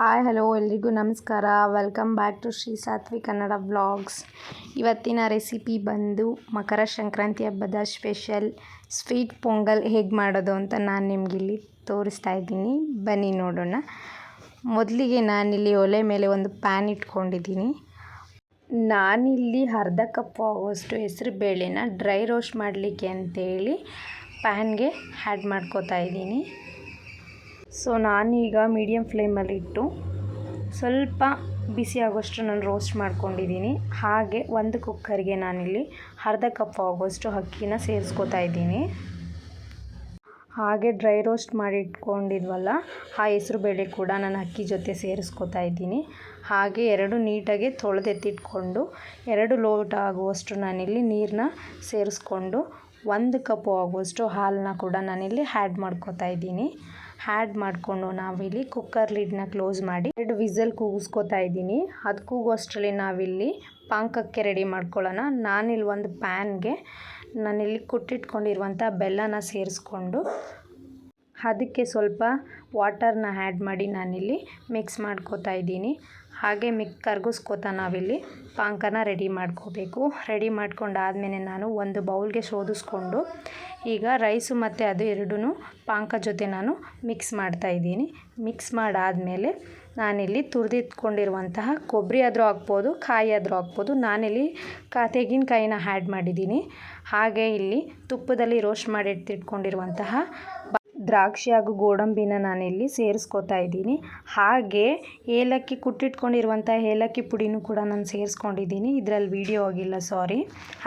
Hi, hello, ಎಲ್ರಿಗೂ ನಮಸ್ಕಾರ. Welcome back to Shri Satvi Kannada vlogs ಇವತ್ತಿನ ರೆಸಿಪಿ ಬಂದು ಮಕರ ಸಂಕ್ರಾಂತಿ ಹಬ್ಬದ ಸ್ಪೆಷಲ್ ಸ್ವೀಟ್ ಪೊಂಗಲ್ ಹೇಗೆ ಮಾಡೋದು ಅಂತ ನಾನು ನಿಮಗಿಲ್ಲಿ ತೋರಿಸ್ತಾ ಇದ್ದೀನಿ. ಬನ್ನಿ ನೋಡೋಣ. ಮೊದಲಿಗೆ ನಾನಿಲ್ಲಿ ಒಲೆ ಮೇಲೆ ಒಂದು ಪ್ಯಾನ್ ಇಟ್ಕೊಂಡಿದ್ದೀನಿ. ನಾನಿಲ್ಲಿ ಅರ್ಧ ಕಪ್ ಆಗುವಷ್ಟು ಹೆಸರು ಬೇಳೆನ ಡ್ರೈ ರೋಸ್ಟ್ ಮಾಡಲಿಕ್ಕೆ ಅಂತೇಳಿ ಪ್ಯಾನ್ಗೆ ಆ್ಯಡ್ ಮಾಡ್ಕೋತಾ ಇದ್ದೀನಿ. ಸೊ ನಾನೀಗ ಮೀಡಿಯಮ್ ಫ್ಲೇಮಲ್ಲಿಟ್ಟು ಸ್ವಲ್ಪ ಬಿಸಿ ಆಗೋಷ್ಟು ನಾನು ರೋಸ್ಟ್ ಮಾಡ್ಕೊಂಡಿದ್ದೀನಿ. ಹಾಗೆ ಒಂದು ಕುಕ್ಕರ್ಗೆ ನಾನಿಲ್ಲಿ ಅರ್ಧ ಕಪ್ ಆಗೋಷ್ಟು ಅಕ್ಕಿನ ಸೇರಿಸ್ಕೋತಾ ಇದ್ದೀನಿ. ಹಾಗೆ ಡ್ರೈ ರೋಸ್ಟ್ ಮಾಡಿ ಇಟ್ಕೊಂಡಿದ್ವಲ್ಲ ಆ ಹೆಸರು ಬೇಳೆ ಕೂಡ ನಾನು ಅಕ್ಕಿ ಜೊತೆ ಸೇರಿಸ್ಕೋತಾ ಇದ್ದೀನಿ. ಹಾಗೆ ಎರಡು ನೀಟಾಗಿ ತೊಳೆದೆತ್ತಿಟ್ಕೊಂಡು ಎರಡು ಲೋಟ ಆಗುವಷ್ಟು ನಾನಿಲ್ಲಿ ನೀರನ್ನ ಸೇರಿಸ್ಕೊಂಡು, ಒಂದು ಕಪ್ಪು ಆಗುವಷ್ಟು ಹಾಲನ್ನ ಕೂಡ ನಾನಿಲ್ಲಿ ಆ್ಯಡ್ ಮಾಡ್ಕೋತಾ ಇದ್ದೀನಿ. ಆ್ಯಡ್ ಮಾಡಿಕೊಂಡು ನಾವಿಲ್ಲಿ ಕುಕ್ಕರ್ ಲಿಡ್ನ ಕ್ಲೋಸ್ ಮಾಡಿ ಎರಡು ವಿಸಲ್ ಕೂಗಿಸ್ಕೊತಾ ಇದ್ದೀನಿ. ಅದು ಕೂಗೋಷ್ಟರಲ್ಲಿ ನಾವಿಲ್ಲಿ ಪಾಕಕ್ಕೆ ರೆಡಿ ಮಾಡ್ಕೊಳ್ಳೋಣ. ನಾನಿಲ್ಲಿ ಒಂದು ಪ್ಯಾನ್ಗೆ ನಾನಿಲ್ಲಿ ಕುಟ್ಟಿಟ್ಕೊಂಡಿರುವಂಥ ಬೆಲ್ಲನ ಸೇರಿಸ್ಕೊಂಡು ಅದಕ್ಕೆ ಸ್ವಲ್ಪ ವಾಟರ್ನ ಆ್ಯಡ್ ಮಾಡಿ ನಾನಿಲ್ಲಿ ಮಿಕ್ಸ್ ಮಾಡ್ಕೋತಾ ಇದ್ದೀನಿ. ಹಾಗೆ ಮಿಕ್, ಕರ್ಗಿಸ್ಕೋತಾ ನಾವಿಲ್ಲಿ ಪಾಕನ ರೆಡಿ ಮಾಡ್ಕೋಬೇಕು. ರೆಡಿ ಮಾಡ್ಕೊಂಡಾದಮೇಲೆ ನಾನು ಒಂದು ಬೌಲ್ಗೆ ಶೋಧಿಸ್ಕೊಂಡು ಈಗ ರೈಸು ಮತ್ತು ಅದು ಎರಡೂ ಪಾಕ ಜೊತೆ ನಾನು ಮಿಕ್ಸ್ ಮಾಡ್ತಾಯಿದ್ದೀನಿ ಮಿಕ್ಸ್ ಮಾಡಾದಮೇಲೆ ನಾನಿಲ್ಲಿ ತುರಿದಿಟ್ಕೊಂಡಿರುವಂತಹ ಕೊಬ್ಬರಿ ಆದರೂ ಹಾಕ್ಬೋದು, ಕಾಯಿ ಆದರೂ ಹಾಕ್ಬೋದು ನಾನಿಲ್ಲಿ ಕಾ, ತೆಂಗಿನಕಾಯಿನ ಆ್ಯಡ್ ಮಾಡಿದ್ದೀನಿ. ಹಾಗೆ ಇಲ್ಲಿ ತುಪ್ಪದಲ್ಲಿ ರೋಸ್ಟ್ ಮಾಡಿ ಎತ್ತಿಟ್ಕೊಂಡಿರುವಂತಹ ದ್ರಾಕ್ಷಿ ಹಾಗೂ ಗೋಡಂಬಿನ ನಾನಿಲ್ಲಿ ಸೇರಿಸ್ಕೊತಾ ಇದ್ದೀನಿ. ಹಾಗೆ ಏಲಕ್ಕಿ ಕುಟ್ಟಿಟ್ಕೊಂಡಿರುವಂಥ ಏಲಕ್ಕಿ ಪುಡಿನೂ ಕೂಡ ನಾನು ಸೇರಿಸ್ಕೊಂಡಿದ್ದೀನಿ. ಇದರಲ್ಲಿ ವೀಡಿಯೋ ಆಗಿಲ್ಲ, ಸಾರಿ.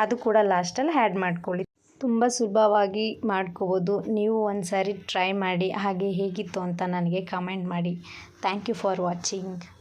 ಅದು ಕೂಡ ಲಾಸ್ಟಲ್ಲಿ ಆ್ಯಡ್ ಮಾಡ್ಕೊಳ್ಳಿ. ತುಂಬ ಸುಲಭವಾಗಿ ಮಾಡ್ಕೋಬೋದು. ನೀವು ಒಂದು ಸಾರಿ ಟ್ರೈ ಮಾಡಿ, ಹಾಗೆ ಹೇಗಿತ್ತು ಅಂತ ನನಗೆ ಕಮೆಂಟ್ ಮಾಡಿ. Thank you for watching.